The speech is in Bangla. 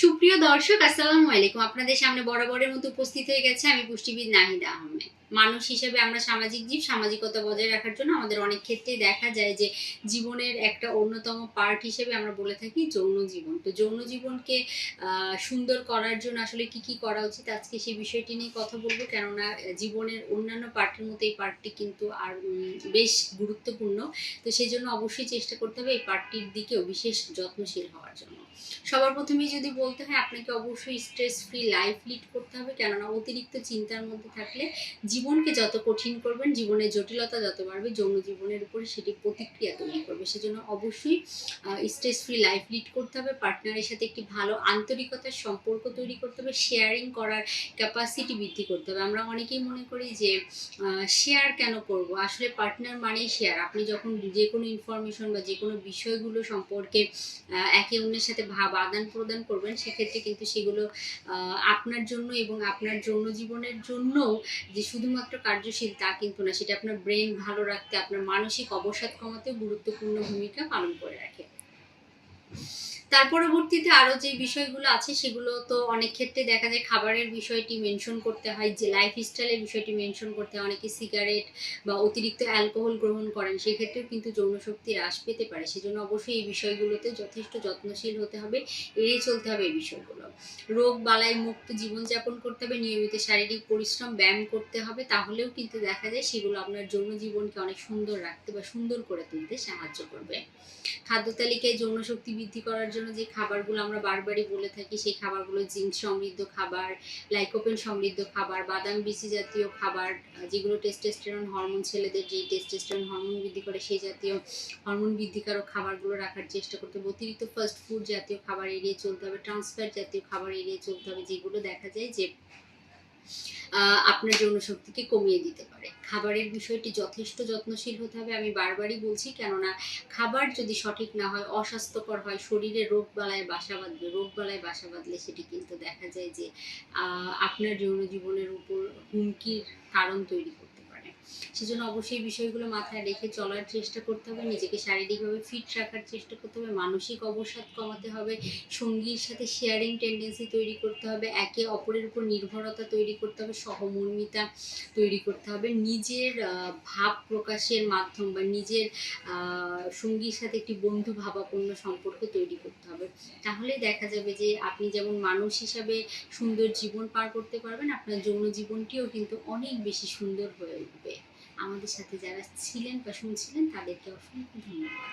সুপ্রিয় দর্শক, আসসালামু আলাইকুম। আপনাদের সামনে বরাবরের মতো উপস্থিত হয়ে গেছে আমি পুষ্টিবিদ নাহিদা আহমেদ। মানুষ হিসেবে আমরা সামাজিক জীব, সামাজিকতা বজায় রাখার জন্য আমাদের অনেক ক্ষেত্রেই দেখা যায় যে জীবনের একটা অন্যতম পার্ট হিসেবে আমরা বলে থাকি যৌন জীবন। তো যৌন জীবনকে সুন্দর করার জন্য আসলে কি কি করা উচিত? আজকে সেই বিষয়টি নিয়ে কথা বলব। কেননা জীবনের অন্যান্য পার্টের মতো এই পার্টটি কিন্তু আর বেশ গুরুত্বপূর্ণ। তো সেই জন্য অবশ্যই চেষ্টা করতে হবে এই পার্টটির দিকেও বিশেষ যত্নশীল হওয়ার জন্য। সবার প্রথমেই যদি বলতে হয়, আপনাকে অবশ্যই স্ট্রেস ফ্রি লাইফ লিড করতে হবে। কেননা, অতিরিক্ত চিন্তার মধ্যে থাকলে জীবনকে যত কঠিন করবেন, জীবনের জটিলতা যত বাড়বে, যৌন জীবনের উপরে সেটি প্রতিক্রিয়া তৈরি করবে। সেজন্য অবশ্যই স্ট্রেস ফ্রি লাইফ লিড করতে হবে। পার্টনারের সাথে একটি ভালো আন্তরিকতার সম্পর্ক তৈরি করতে হবে। শেয়ারিং করার ক্যাপাসিটি বৃদ্ধি করতে হবে। আমরা অনেকেই মনে করি যে শেয়ার কেন করব? আসলে পার্টনার মানেই শেয়ার আপনি যখন যে কোনো ইনফরমেশন বা যে কোনো বিষয়গুলো সম্পর্কে একে অন্যের সাথে ভাব আদান প্রদান করবেন, সেক্ষেত্রে কিন্তু সেগুলো আপনার জন্য এবং আপনার যৌন জীবনের জন্য যে শুধুমাত্র কার্যশীল তা কিন্তু না, সেটা আপনার ব্রেন ভালো রাখতে, আপনার মানসিক অবসাদ কমাতে গুরুত্বপূর্ণ ভূমিকা পালন করে রাখে। তার পরবর্তীতে আরও যে বিষয়গুলো আছে, সেগুলো তো অনেক ক্ষেত্রে দেখা যায় খাবারের বিষয়টি মেনশন করতে হয়, যে লাইফ স্টাইলের বিষয়টি মেনশন করতে হয়। অনেকে সিগারেট বা অতিরিক্ত অ্যালকোহল গ্রহণ করেন, সেক্ষেত্রেও কিন্তু যৌনশক্তি হ্রাস পেতে পারে। সেজন্য অবশ্যই এই বিষয়গুলোতে যথেষ্ট যত্নশীল হতে হবে, এড়িয়ে চলতে হবে এই বিষয়গুলো। রোগ বালাই মুক্ত জীবনযাপন করতে হবে, নিয়মিত শারীরিক পরিশ্রম, ব্যায়াম করতে হবে, তাহলেও কিন্তু দেখা যায় সেগুলো আপনার যৌন জীবনকে অনেক সুন্দর রাখতে বা সুন্দর করে তুলতে সাহায্য করবে। খাদ্য তালিকায় যৌনশক্তি বৃদ্ধি করার জন্য যে খাবারগুলো আমরা বারবারই বলে থাকি, সেই খাবারগুলো জিঙ্ক সমৃদ্ধ খাবার লাইকোপেন সমৃদ্ধ খাবার, বাদাম বিচি জাতীয় খাবার, যেগুলো টেস্টেস্টেরন হরমোন ছেলেদের যে টেস্টেস্টেরন হরমোন বৃদ্ধি করে, সেই জাতীয় হরমোন বৃদ্ধিকারক খাবারগুলো রাখার চেষ্টা করতে হবে। অতিরিক্ত ফাস্ট ফুড জাতীয় খাবার এড়িয়ে চলতে হবে ট্রান্সফার জাতীয় খাবার এড়িয়ে চলতে হবে, যেগুলো দেখা যায় যে আপনার যৌন শক্তিকে কমিয়ে দিতে পারে। খাবারের বিষয়টি যথেষ্ট যত্নশীল হতে হবে, আমি বারবারই বলছি, কেননা খাবার যদি সঠিক না হয়, অস্বাস্থ্যকর হয়, শরীরে রোগ বালায় বাসা বাঁধবে। রোগ বালায় বাসা বাঁধলে সেটি কিন্তু দেখা যায় যে আপনার যৌন জীবনের উপর হুমকির কারণ তৈরি করতে পারে। সেজন্য অবশ্যই বিষয়গুলো মাথায় রেখে চলার চেষ্টা করতে হবে, নিজেকে শারীরিকভাবে ফিট রাখার চেষ্টা করতে হবে, মানসিক অবসাদ কমাতে হবে, সঙ্গীর সাথে শেয়ারিং টেন্ডেন্সি তৈরি করতে হবে, একে অপরের উপর নির্ভরতা তৈরি করতে হবে, সহমর্মিতা তৈরি করতে হবে, নিজের ভাব প্রকাশের মাধ্যম বা নিজের সঙ্গীর সাথে একটি বন্ধু ভাবাপন্ন সম্পর্ক তৈরি করতে হবে। তাহলে দেখা যাবে যে আপনি যেমন মানুষ হিসাবে সুন্দর জীবন পার করতে পারবেন, আপনার যৌন জীবনটিও কিন্তু অনেক বেশি সুন্দর হয়ে উঠবে। আমাদের সাথে যারা ছিলেন বা শুনছিলেন তাদেরকে অসংখ্য ধন্যবাদ।